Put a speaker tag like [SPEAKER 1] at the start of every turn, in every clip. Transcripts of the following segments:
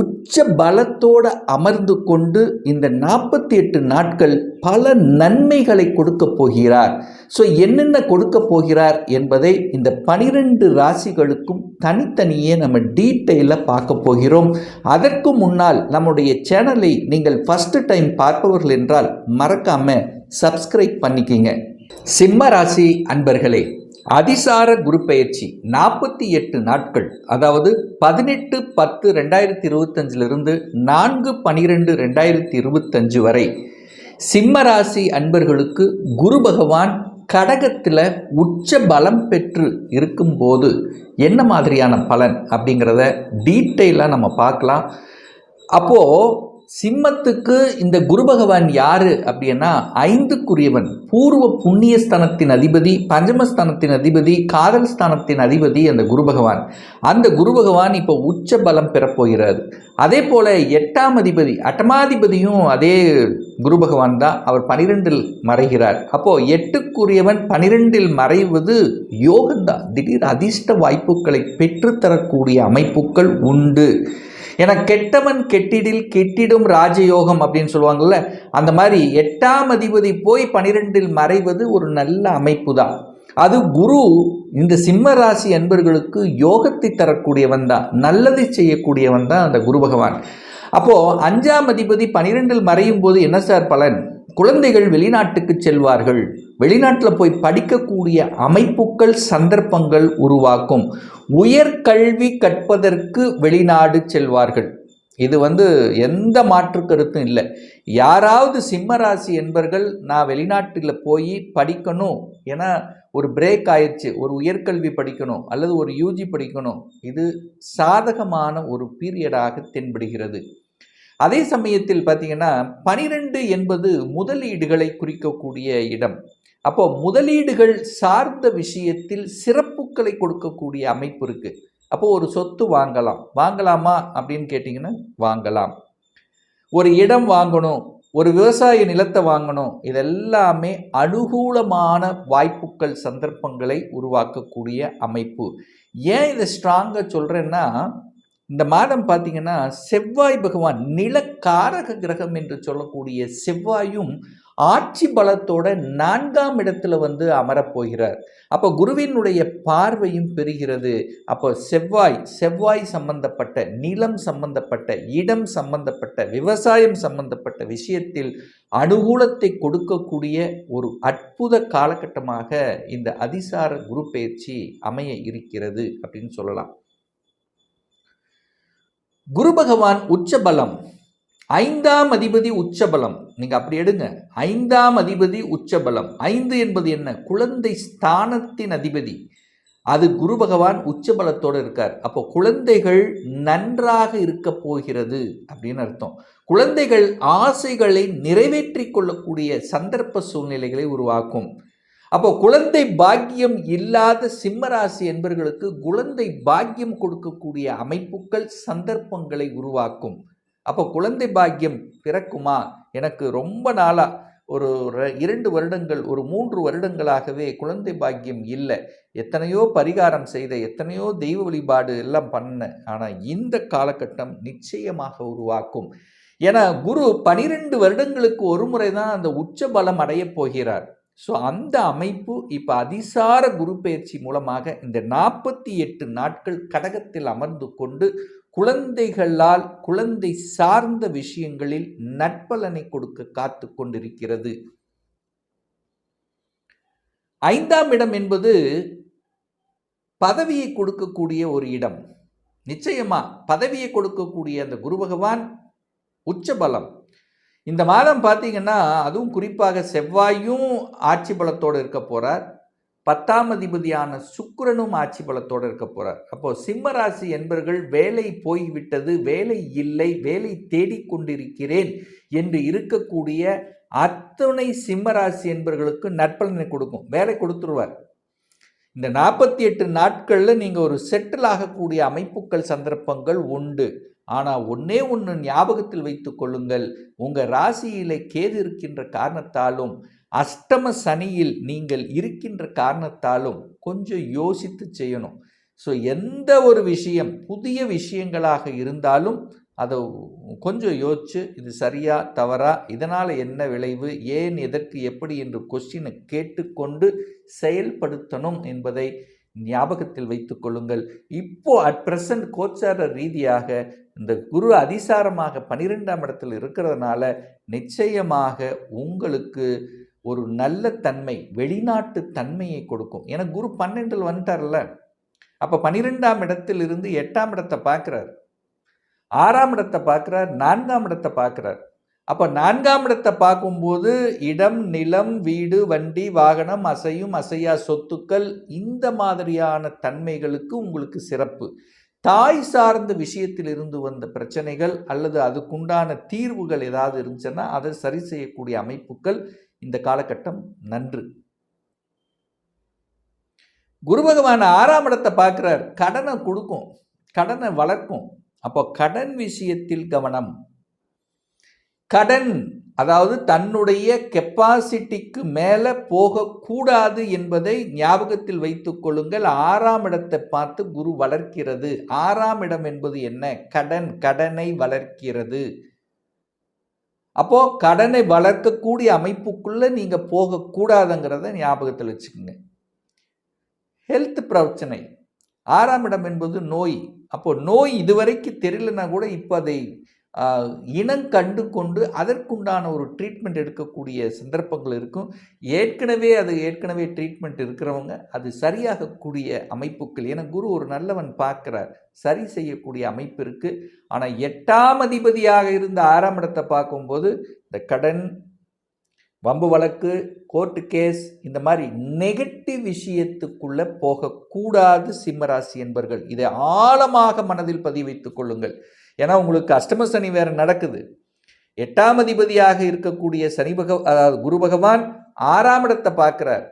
[SPEAKER 1] உச்ச பலத்தோடு அமர்ந்து கொண்டு இந்த நாற்பத்தி எட்டு நாட்கள் பல நன்மைகளை கொடுக்க போகிறார். ஸோ என்னென்ன கொடுக்க போகிறார் என்பதை இந்த பனிரெண்டு ராசிகளுக்கும் தனித்தனியே நம்ம டீட்டெயிலாக பார்க்க போகிறோம். அதற்கு முன்னால் நம்முடைய சேனலை நீங்கள் ஃபஸ்ட்டு டைம் பார்ப்பவர்கள் என்றால் மறக்காமல் சப்ஸ்கிரைப் பண்ணிக்கிங்க. சிம்ம ராசி அன்பர்களே அதிசார குரு பயிற்சி நாற்பத்தி எட்டு நாட்கள் அதாவது பதினெட்டு பத்து ரெண்டாயிரத்தி இருபத்தஞ்சிலிருந்து நான்கு பனிரெண்டு ரெண்டாயிரத்தி இருபத்தஞ்சு வரை சிம்மராசி அன்பர்களுக்கு குரு பகவான் கடகத்தில் உச்ச பலம் பெற்று இருக்கும்போது என்ன மாதிரியான பலன் அப்படிங்கிறத டீட்டெயிலாக நம்ம பார்க்கலாம். அப்போது சிம்மத்துக்கு இந்த குரு பகவான் யாரு அப்படின்னா ஐந்துக்குரியவன். பூர்வ புண்ணிய ஸ்தானத்தின் அதிபதி பஞ்சமஸ்தானத்தின் அதிபதி காதல் ஸ்தானத்தின் அதிபதி அந்த குரு பகவான். அந்த குரு பகவான் இப்போ உச்ச பலம் பெறப்போகிறார் அதே போல எட்டாம் அதிபதி அட்டமாதிபதியும் அதே குரு பகவான் தான். அவர் பனிரெண்டில் மறைகிறார். அப்போ எட்டுக்குரியவன் பனிரெண்டில் மறைவது யோகந்தான் திடீர் அதிர்ஷ்ட வாய்ப்புகளை பெற்றுத்தரக்கூடிய அமைப்புகள் உண்டு. ஏன்னா கெட்டவன் கெட்டிடில் கெட்டிடும் ராஜயோகம் அப்படின்னு சொல்லுவாங்கள்ல அந்த மாதிரி எட்டாம் அதிபதி போய் பனிரெண்டில் மறைவது ஒரு நல்ல அமைப்பு தான் அது குரு இந்த சிம்ம ராசி அன்பர்களுக்கு யோகத்தை தரக்கூடியவன் தான் நல்லதை செய்யக்கூடியவன் தான் அந்த குரு பகவான். அப்போது அஞ்சாம் அதிபதி பனிரெண்டில் மறையும் போது என்ன சார் பலன்? குழந்தைகள் வெளிநாட்டுக்கு செல்வார்கள். வெளிநாட்டில் போய் படிக்கக்கூடிய அமைப்புகள் சந்தர்ப்பங்கள் உருவாக்கும். உயர்கல்வி கற்பதற்கு வெளிநாடு செல்வார்கள். இது வந்து எந்த மாற்று கருத்தும் இல்லை. யாராவது சிம்மராசி என்பர்கள் நான் வெளிநாட்டில் போய் படிக்கணும். ஏன்னா ஒரு பிரேக் ஆயிடுச்சு ஒரு உயர்கல்வி படிக்கணும். அல்லது ஒரு யூஜி படிக்கணும். இது சாதகமான ஒரு பீரியடாக தென்படுகிறது. அதே சமயத்தில் பார்த்தீங்கன்னா பனிரெண்டு என்பது முதலீடுகளை குறிக்கக்கூடிய இடம். அப்போ முதலீடுகள் சார்ந்த விஷயத்தில் சிறப்புகளை கொடுக்கக்கூடிய அமைப்பு இருக்குது அப்போ ஒரு சொத்து வாங்கலாம். வாங்கலாமா அப்படின்னு கேட்டிங்கன்னா வாங்கலாம். ஒரு இடம் வாங்கணும் ஒரு விவசாய நிலத்தை வாங்கணும் இதெல்லாமே அனுகூலமான வாய்ப்புகள் சந்தர்ப்பங்களை உருவாக்கக்கூடிய அமைப்பு. ஏன் இதை ஸ்ட்ராங்காக சொல்கிறேன்னா இந்த மாதம் பார்த்தீங்கன்னா செவ்வாய் பகவான் நிலக்காரக கிரகம் என்று சொல்லக்கூடிய செவ்வாயும் ஆட்சி பலத்தோட நான்காம் இடத்துல வந்து அமரப்போகிறார் அப்போ குருவினுடைய பார்வையும் பெறுகிறது. அப்போ செவ்வாய் செவ்வாய் சம்பந்தப்பட்ட நிலம் சம்பந்தப்பட்ட இடம் சம்பந்தப்பட்ட விவசாயம் சம்பந்தப்பட்ட விஷயத்தில் அனுகூலத்தை கொடுக்கக்கூடிய ஒரு அற்புத காலகட்டமாக இந்த அதிசார குரு பயிற்சி அமைய இருக்கிறது அப்படின்னு சொல்லலாம். குரு பகவான் உச்சபலம். ஐந்தாம் அதிபதி உச்சபலம். நீங்கள் அப்படி எடுங்க. ஐந்தாம் அதிபதி உச்சபலம். ஐந்து என்பது என்ன? குழந்தை ஸ்தானத்தின் அதிபதி. அது குரு பகவான் உச்சபலத்தோடு இருக்கார். அப்போ குழந்தைகள் நன்றாக இருக்க போகிறது அப்படின்னு அர்த்தம். குழந்தைகள் ஆசைகளை நிறைவேற்றி கொள்ளக்கூடிய சந்தர்ப்ப சூழ்நிலைகளை உருவாக்கும். அப்போ குழந்தை பாக்கியம் இல்லாத சிம்மராசி என்பர்களுக்கு குழந்தை பாக்கியம் கொடுக்கக்கூடிய அமைப்புகள் சந்தர்ப்பங்களை உருவாக்கும். அப்போ குழந்தை பாக்கியம் பிறக்குமா? எனக்கு ரொம்ப நாளாக ஒரு இரண்டு வருடங்கள் ஒரு மூன்று வருடங்களாகவே குழந்தை பாக்கியம் இல்லை. எத்தனையோ பரிகாரம் செய்த எத்தனையோ தெய்வ வழிபாடு எல்லாம் பண்ண ஆனால் இந்த காலகட்டம் நிச்சயமாக உருவாக்கும். ஏன்னா குரு பனிரெண்டு வருடங்களுக்கு ஒரு முறை தான் அந்த உச்ச பலம் அடையப் போகிறார். ஸோ அந்த அமைப்பு இப்போ அதிசார குரு பயிற்சி மூலமாக இந்த நாற்பத்தி எட்டு நாட்கள் கடகத்தில் அமர்ந்து கொண்டு குழந்தைகளால் குழந்தை சார்ந்த விஷயங்களில் நட்பலனை கொடுக்க காத்து கொண்டிருக்கிறது. ஐந்தாம் இடம் என்பது பதவியை கொடுக்கக்கூடிய ஒரு இடம். நிச்சயமா பதவியை கொடுக்கக்கூடிய அந்த குரு பகவான் உச்ச பலம் இந்த மாதம் பார்த்தீங்கன்னா அதுவும் குறிப்பாக செவ்வாயும் ஆட்சி பலத்தோடு இருக்க போறார். பத்தாம் அதிபதியான சுக்கரனும் ஆட்சி பலத்தோடு இருக்க போகிறார் அப்போ சிம்ம ராசி என்பர்கள் வேலை போய்விட்டது வேலை இல்லை வேலை தேடிக்கொண்டிருக்கிறேன் என்று இருக்கக்கூடிய அத்தனை சிம்ம ராசி என்பர்களுக்கு நற்பலனை கொடுக்கும். வேலை கொடுத்துருவார். இந்த நாற்பத்தி எட்டு நாட்களில் நீங்கள் ஒரு செட்டில் ஆகக்கூடிய அமைப்புகள் சந்தர்ப்பங்கள் உண்டு. ஆனால் ஒன்னே ஒன்று ஞாபகத்தில் வைத்துக்கொள்ளுங்கள் உங்கள் ராசியிலே கேது இருக்கின்ற காரணத்தாலும் அஷ்டம சனியில் நீங்கள் இருக்கின்ற காரணத்தாலும் கொஞ்சம் யோசித்து செய்யணும். ஸோ எந்த ஒரு விஷயம் புதிய விஷயங்களாக இருந்தாலும் அதை கொஞ்சம் யோசிச்சு இது சரியா தவறா இதனால் என்ன விளைவு ஏன் எதற்கு எப்படி என்று கொஸ்டினை கேட்டுக்கொண்டு செயல்படுத்தணும் என்பதை ஞாபகத்தில் வைத்து கொள்ளுங்கள். இப்போ அட் பிரசன்ட் கோச்சார ரீதியாக இந்த குரு அதிசாரமாக பனிரெண்டாம் இடத்தில் இருக்கிறதுனால நிச்சயமாக உங்களுக்கு ஒரு நல்ல தன்மை வெளிநாட்டு தன்மையை கொடுக்கும். ஏன்னா குரு பன்னெண்டில் வந்துட்டார்ல. அப்போ பன்னிரெண்டாம் இடத்தில் இருந்து எட்டாம் இடத்தை பார்க்குறார். ஆறாம் இடத்தை பார்க்குறார் நான்காம் இடத்தை பார்க்குறார். அப்போ நான்காம் இடத்தை பார்க்கும்போது இடம் நிலம் வீடு வண்டி வாகனம் அசையும் அசையா சொத்துக்கள் இந்த மாதிரியான தன்மைகளுக்கு உங்களுக்கு சிறப்பு. தாய் சார்ந்த விஷயத்தில் இருந்து வந்த பிரச்சனைகள் அல்லது அதுக்குண்டான தீர்வுகள் ஏதாவது இருந்துச்சுன்னா அதை சரி செய்யக்கூடிய அமைப்புகள் இந்த காலகட்டம் நன்று. குரு பகவான் ஆறாம் இடத்தை பார்க்குறார். கடனை கொடுக்கும் கடனை வளர்க்கும். அப்போ கடன் விஷயத்தில் கவனம். கடன் அதாவது தன்னுடைய கெப்பாசிட்டிக்கு மேலே போகக்கூடாது என்பதை ஞாபகத்தில் வைத்து கொள்ளுங்கள். ஆறாம் இடத்தை பார்த்து குரு வளர்க்கிறது. ஆறாம் இடம் என்பது என்ன? கடன் கடனை வளர்க்கிறது. அப்போது கடனை வளர்க்கக்கூடிய அமைப்புக்குள்ளே நீங்கள் போகக்கூடாதுங்கிறத ஞாபகத்தில் வச்சுக்கோங்க. ஹெல்த் பிரச்சனை. ஆறாம் இடம் என்பது நோய். அப்போது நோய் இதுவரைக்கும் தெரியலனா கூட இப்போ அதை இனம் கண்டு கொண்டு அதற்குண்டான ஒரு ட்ரீட்மெண்ட் எடுக்கக்கூடிய சந்தர்ப்பங்கள் இருக்கும். ஏற்கனவே அது ஏற்கனவே ட்ரீட்மெண்ட் இருக்கிறவங்க அது சரியாகக்கூடிய அமைப்புகள். ஏன்னா குரு ஒரு நல்லவன் பார்க்குறார். சரி செய்யக்கூடிய அமைப்பு இருக்குது ஆனால் எட்டாம் அதிபதியாக இருந்த ஆறாம் இடத்தை பார்க்கும்போது இந்த கடன் வம்பு வழக்கு கோர்ட்டு கேஸ் இந்த மாதிரி நெகட்டிவ் விஷயத்துக்குள்ளே போகக்கூடாது சிம்மராசி என்பர்கள். இதை ஆழமாக மனதில் பதிவைத்துக் கொள்ளுங்கள். ஏன்னா உங்களுக்கு அஷ்டம சனி வேறு நடக்குது. எட்டாம் அதிபதியாக இருக்கக்கூடிய சனி பக அதாவது குரு பகவான் ஆறாம் இடத்தை பார்க்குறார்.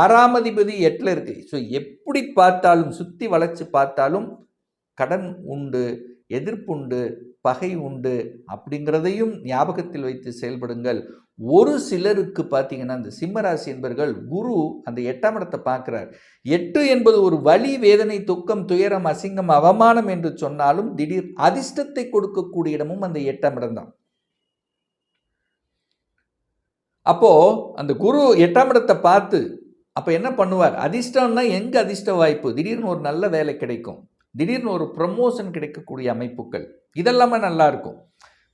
[SPEAKER 1] ஆறாம் அதிபதி எட்டில் இருக்கு. ஸோ எப்படி பார்த்தாலும் சுற்றி வளைச்சு பார்த்தாலும் கடன் உண்டு எதிர்ப்புண்டு பகை உண்டு அப்படிங்கிறதையும் ஞாபகத்தில் வைத்து செயல்படுங்கள். ஒரு சிலருக்கு பார்த்தீங்கன்னா அந்த சிம்மராசி என்பர்கள் குரு அந்த எட்டாம் இடத்தை பார்க்குறார். எட்டு என்பது ஒரு வலி வேதனை துக்கம் துயரம் அசிங்கம் அவமானம் என்று சொன்னாலும் திடீர் அதிர்ஷ்டத்தை கொடுக்கக்கூடிய இடமும் அந்த எட்டாம் இடம் தான். அப்போ அந்த குரு எட்டாம் இடத்தை பார்த்து அப்போ என்ன பண்ணுவார்? அதிர்ஷ்டம்னா எங்கே அதிர்ஷ்ட வாய்ப்பு? திடீர்னு ஒரு நல்ல வேலை கிடைக்கும். திடீர்னு ஒரு ப்ரமோஷன் கிடைக்கக்கூடிய அமைப்புகள். இதெல்லாமே நல்லா இருக்கும்.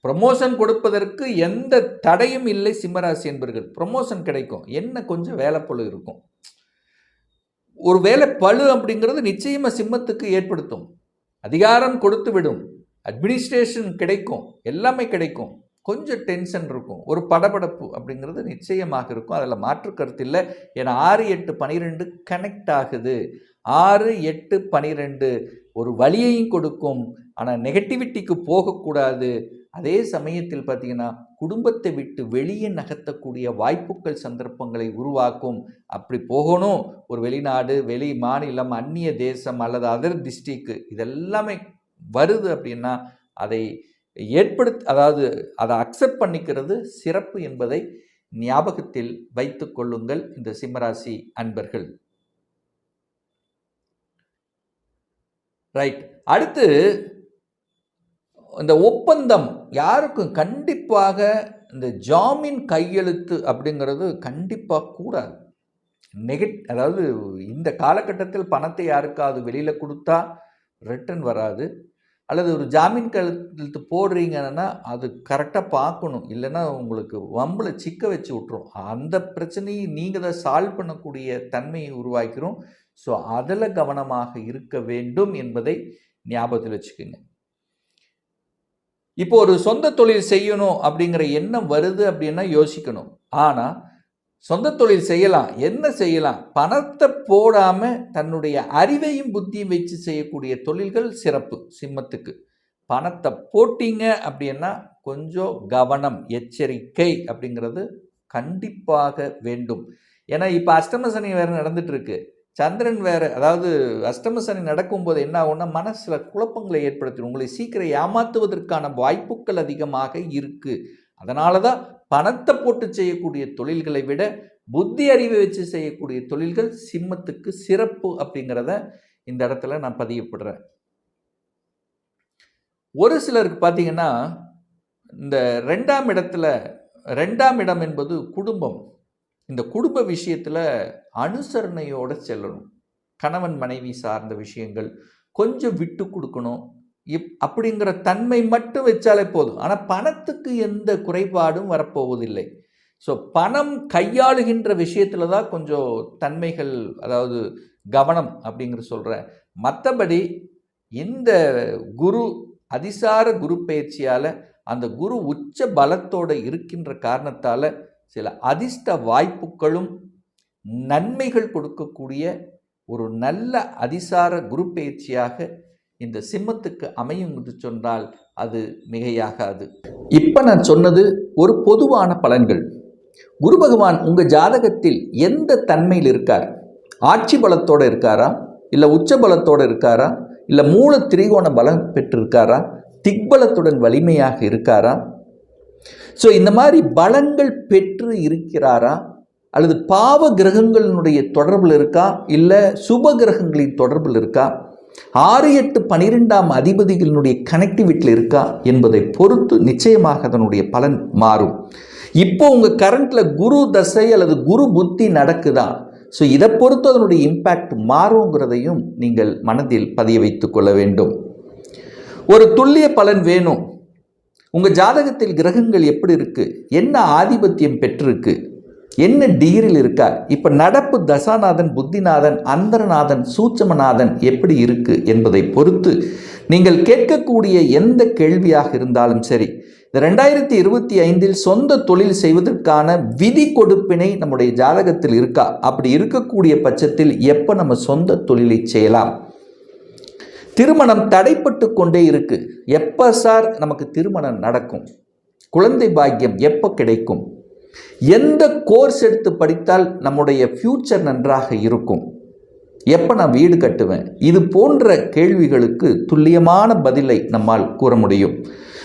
[SPEAKER 1] ப்ரமோஷன் கொடுப்பதற்கு எந்த தடையும் இல்லை சிம்மராசி என்பர்கள். ப்ரமோஷன் கிடைக்கும். என்ன கொஞ்சம் வேலை பழு இருக்கும். ஒரு வேலை பழு அப்படிங்கிறது நிச்சயமாக சிம்மத்துக்கு ஏற்படுத்தும். அதிகாரம் கொடுத்து விடும். அட்மினிஸ்ட்ரேஷன் கிடைக்கும். எல்லாமே கிடைக்கும். கொஞ்சம் டென்ஷன் இருக்கும். ஒரு படபடப்பு அப்படிங்கிறது நிச்சயமாக இருக்கும். அதில் மாற்று கருத்து இல்லை. ஏன்னா ஆறு எட்டு பனிரெண்டு கனெக்ட் ஆகுது. ஆறு எட்டு பனிரெண்டு ஒரு வழியையும் கொடுக்கும். ஆனால் நெகட்டிவிட்டிக்கு போகக்கூடாது. அதே சமயத்தில் பார்த்தீங்கன்னா குடும்பத்தை விட்டு வெளியே நகர்த்தக்கூடிய வாய்ப்புகள் சந்தர்ப்பங்களை உருவாக்கும். அப்படி போகணும். ஒரு வெளிநாடு வெளி மாநிலம் அந்நிய தேசம் அல்லது அதர் டிஸ்ட்ரிக்கு இதெல்லாமே வருது அப்படின்னா அதை ஏற்படுத்த அதாவது அதை அக்செப்ட் பண்ணிக்கிறது சிறப்பு என்பதை ஞாபகத்தில் வைத்து கொள்ளுங்கள். இந்த சிம்மராசி அன்பர்கள். ரைட் அடுத்து இந்த ஒப்பந்தம் யாருக்கும் கண்டிப்பாக இந்த ஜாமீன் கையெழுத்து அப்படிங்கிறது கண்டிப்பாக கூடாது. நெகட் அதாவது இந்த காலகட்டத்தில் பணத்தை யாருக்காவது வெளியில் கொடுத்தா ரிட்டர்ன் வராது. அல்லது ஒரு ஜாமீன் கழுத்து போடுறீங்கன்னா அது கரெக்டாக பார்க்கணும். இல்லைன்னா உங்களுக்கு வம்பில் சிக்க வச்சு விட்ரும் அந்த பிரச்சனையை நீங்கள் தான் சால்வ் பண்ணக்கூடிய தன்மையை உருவாக்கிறோம். ஸோ அதில் கவனமாக இருக்க வேண்டும் என்பதை ஞாபகத்தில் வச்சுக்கோங்க. இப்போ ஒரு சொந்த தொழில் செய்யணும் அப்படிங்கிற எண்ணம் வருது அப்படின்னா யோசிக்கணும். ஆனால் சொந்த தொழில் செய்யலாம் என்ன செய்யலாம்? பணத்தை போடாமல் தன்னுடைய அறிவையும் புத்தியும் வச்சு செய்யக்கூடிய தொழில்கள் சிறப்பு சிம்மத்துக்கு. பணத்தை போட்டீங்க அப்படின்னா கொஞ்சம் கவனம் எச்சரிக்கை அப்படிங்கிறது கண்டிப்பாக வேண்டும். ஏன்னா இப்போ அஷ்டம சனி வேறு நடந்துட்டு இருக்கு. சந்திரன் வேறு அதாவது அஷ்டம சனி நடக்கும்போது என்ன ஆகும்னா மனசில் குழப்பங்களை ஏற்படுத்தும் உங்களை சீக்கிரம் ஏமாற்றுவதற்கான வாய்ப்புகள் அதிகமாக இருக்குது அதனால தான் பணத்தை போட்டு செய்யக்கூடிய தொழில்களை விட புத்தி அறிவை வச்சு செய்யக்கூடிய தொழில்கள் சிம்மத்துக்கு சிறப்பு அப்படிங்கிறத இந்த இடத்துல நான் பதியப்படுறேன். ஒரு சிலருக்கு பார்த்தீங்கன்னா இந்த ரெண்டாம் இடத்துல ரெண்டாம் இடம் என்பது குடும்பம். இந்த குடும்ப விஷயத்தில் அனுசரணையோடு செல்லணும். கணவன் மனைவி சார்ந்த விஷயங்கள் கொஞ்சம் விட்டு கொடுக்கணும். இப் அப்படிங்கிற தன்மை மட்டும் வச்சாலே போதும். ஆனால் பணத்துக்கு எந்த குறைபாடும் வரப்போவதில்லை. ஸோ பணம் கையாளுகின்ற விஷயத்தில் தான் கொஞ்சம் தன்மைகள் அதாவது கவனம் அப்படிங்கிற சொல்கிறேன் மற்றபடி இந்த குரு அதிசார குரு பயிற்சியால் அந்த குரு உச்ச பலத்தோடு இருக்கின்ற காரணத்தால் சில அதிர்ஷ்ட வாய்ப்புகளும் நன்மைகள் கொடுக்கக்கூடிய ஒரு நல்ல அதிசார குரு பயிற்சியாக இந்த சிம்மத்துக்கு அமையும் என்று சொன்னால் அது மிகையாகாது. இப்போ நான் சொன்னது ஒரு பொதுவான பலன்கள். குரு பகவான் உங்கள் ஜாதகத்தில் எந்த தன்மையில் இருக்கார்? ஆட்சி பலத்தோடு இருக்காரா? இல்லை உச்ச பலத்தோடு இருக்காரா? இல்லை மூல திரிகோண பலம் பெற்றிருக்காரா? திக்பலத்துடன் வலிமையாக இருக்காரா? ஸோ இந்த மாதிரி பலங்கள் பெற்று இருக்கிறாரா? அல்லது பாவ கிரகங்களினுடைய தொடர்பில் இருக்கா? இல்லை சுப கிரகங்களின் தொடர்பில் இருக்கா? ஆறு எட்டு பனிரெண்டாம் அதிபதிகளினுடைய கனெக்டிவிட்டியில் இருக்கா? என்பதை பொறுத்து நிச்சயமாக அதனுடைய பலன் மாறும். இப்போ உங்கள் கரண்ட்டில் குரு தசை அல்லது குரு புத்தி நடக்குதா? ஸோ இதை பொறுத்து அதனுடைய இம்பேக்ட் மாறுங்கிறதையும் நீங்கள் மனதில் பதிய வைத்து கொள்ள வேண்டும். ஒரு துல்லிய பலன் வேணும். உங்கள் ஜாதகத்தில் கிரகங்கள் எப்படி இருக்குது என்ன ஆதிபத்தியம் பெற்றிருக்கு? என்ன டிகிரியில் இருக்கா? இப்போ நடப்பு தசாநாதன் புத்திநாதன் அந்தரநாதன் சூட்சமநாதன் எப்படி இருக்குது என்பதை பொறுத்து நீங்கள் கேட்கக்கூடிய எந்த கேள்வியாக இருந்தாலும் சரி இந்த ரெண்டாயிரத்தி இருபத்தி ஐந்தில் சொந்த தொழில் செய்வதற்கான விதி கொடுப்பினை நம்முடைய ஜாதகத்தில் இருக்கா? அப்படி இருக்கக்கூடிய பட்சத்தில் எப்போ நம்ம சொந்த தொழிலை செய்யலாம்? திருமணம் தடைப்பட்டு கொண்டே இருக்கு. எப்போ சார் நமக்கு திருமணம் நடக்கும்? குழந்தை பாக்கியம் எப்போ கிடைக்கும்? எந்த கோர்ஸ் எடுத்து படித்தால் நம்முடைய ஃப்யூச்சர் நன்றாக இருக்கும்? எப்போ நான் வீடு கட்டுவேன்? இது போன்ற கேள்விகளுக்கு துல்லியமான பதிலை நம்மால் கூற முடியும்.